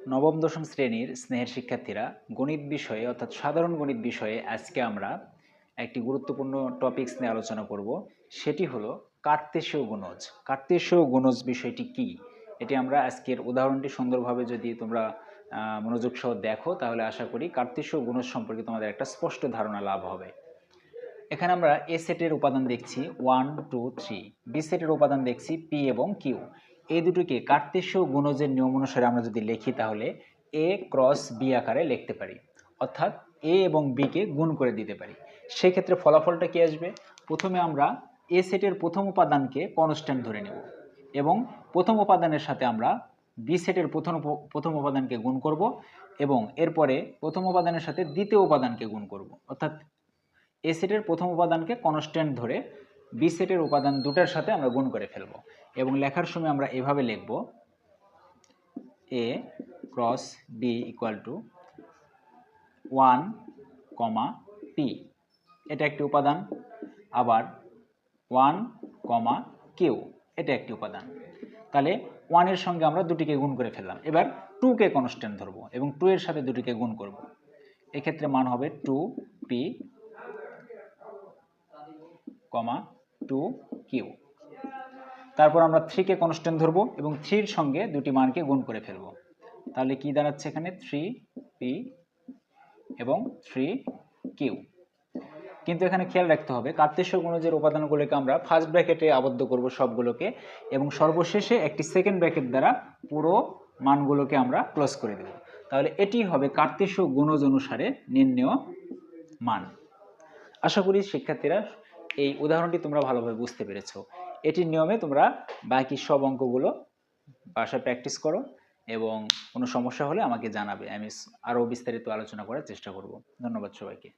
নবম, দশম শ্রেণির স্নেহের শিক্ষার্থীরা গণিত বিষয়ে, অর্থাৎ সাধারণ গণিত বিষয়ে আজকে আমরা একটি গুরুত্বপূর্ণ টপিকস নিয়ে আলোচনা করব। সেটি হলো কার্তেশীয় গুণজ। কার্তেশীয় গুণজ বিষয়টি কি? এটি আমরা আজকের উদাহরণটি সুন্দরভাবে যদি তোমরা মনোযোগ সহ দেখো, তাহলে আশা করি কার্তেশীয় গুণজ সম্পর্কে তোমাদের একটা স্পষ্ট ধারণা লাভ হবে। এখানে আমরা এ সেটের উপাদান দেখছি ওয়ান টু থ্রি বি সেটের উপাদান দেখছি পি এবং কিউ এই দুটোকে কার্তেশীয় গুণজের নিয়ম অনুসারে আমরা যদি লিখি তাহলে এ ক্রস বি আকারে লিখতে পারি। অর্থাৎ এ এবং বিকে গুণ করে দিতে পারি। সেক্ষেত্রে ফলাফলটা কি আসবে? প্রথমে আমরা এ সেটের প্রথম উপাদানকে কনস্ট্যান্ট ধরে নেব এবং প্রথম উপাদানের সাথে আমরা বি সেটের প্রথম প্রথম উপাদানকে গুণ করব এবং এরপরে প্রথম উপাদানের সাথে দ্বিতীয় উপাদানকে গুণ করব। অর্থাৎ এ সেটের প্রথম উপাদানকে কনস্ট্যান্ট ধরে বি সেটের উপাদান দুটার সাথে আমরা গুণ করে ফেলব। এবং লেখার সময় আমরা এভাবে লিখব A cross B equal to one comma P এটা একটি উপাদান, আবার ওয়ান কমা কিউ এটা একটি উপাদান। তাহলে ওয়ানের সঙ্গে আমরা দুটিকে গুণ করে ফেললাম। এবার টুকে কনস্ট্যান্ট ধরবো এবং টু এর সাথে দুটিকে গুণ করব। এক্ষেত্রে মান হবে two P comma two Q তারপর আমরা থ্রিকে কনস্ট্যান্ট ধরবো এবং থ্রির সঙ্গে দুটি মানকে গুণ করে ফেলব। তাহলে কি দাঁড়াচ্ছে এখানে? থ্রি পি এবং থ্রি কিউ কিন্তু এখানে খেয়াল রাখতে হবে কার্তেশ্য গুণজের উপাদানগুলোকে আমরা ফার্স্ট ব্র্যাকেটে আবদ্ধ করব সবগুলোকে এবং সর্বশেষে একটি সেকেন্ড ব্র্যাকেট দ্বারা পুরো মানগুলোকে আমরা ক্লোজ করে দেব। তাহলে এটি হবে কার্তেশ্য গুণজ অনুসারে নির্ণেয় মান। আশা করি শিক্ষার্থীরা এই উদাহরণটি তোমরা ভালোভাবে বুঝতে পেরেছ। এটির নিয়মে তোমরা বাকি সব অঙ্কগুলো বাসায় প্র্যাকটিস করো এবং কোনো সমস্যা হলে আমাকে জানাবে। আমি আরও বিস্তারিত আলোচনা করার চেষ্টা করব। ধন্যবাদ সবাইকে।